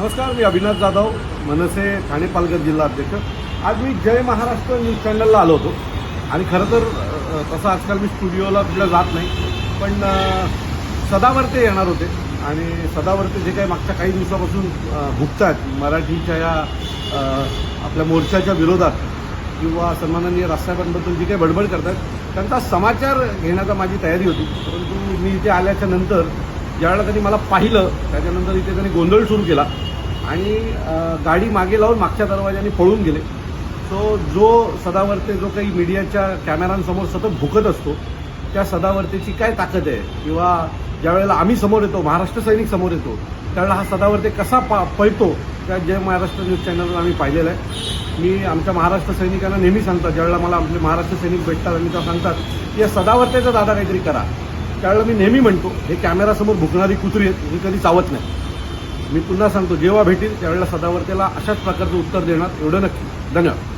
नमस्कार मी अविनाश जाधव मनसे ठाणे पालघर जिल्हा अध्यक्ष. आज मी जय महाराष्ट्र न्यूज चॅनलला आलो होतो. आणि खरं तर तसं आजकाल मी स्टुडिओला कुठल्या जात नाही. पण सदावर्ते येणार होते. आणि सदावर्ते जे काही मागच्या काही दिवसापासून भुगत आहेत मराठीच्या या आपल्या मोर्चाच्या विरोधात किंवा सन्माननीय राजसाहेबांबद्दल जी काही बडबड करतात त्यांचा समाचार घेण्याचा माझी तयारी होती. परंतु मी इथे आल्याच्यानंतर ज्यावेळेला त्यांनी मला पाहिलं त्याच्यानंतर इथे त्यांनी गोंधळ सुरू केला. आणि गाडी मागे लावून मागच्या दरवाजाने पळून गेले. सो जो सदावर्ते जो काही मीडियाच्या कॅमेऱ्यांसमोर सतत भुकत असतो त्या सदावर्तेची काय ताकद आहे? किंवा ज्या वेळेला आम्ही समोर येतो महाराष्ट्र सैनिक समोर येतो त्यावेळेला हा सदावर्ते कसा पा पळतो त्या जय महाराष्ट्र न्यूज चॅनलवर आम्ही पाहिलेलं आहे. मी आमच्या महाराष्ट्र सैनिकांना नेहमी सांगतात ज्यावेळेला मला आपले महाराष्ट्र सैनिक भेटतात आणि त्या सांगतात की या सदावर्तेचा दादा काहीतरी करा. त्यावेळेला मी नेहमी म्हणतो हे कॅमेरासमोर भुकणारी कुत्री आहेत ही कधी चावत नाही. मी पुन्हा सांगतो जेव्हा भेटेल त्यावेळेला सदावर्तेला अशाच प्रकारचं उत्तर देणार एवढं नक्की. धन्यवाद.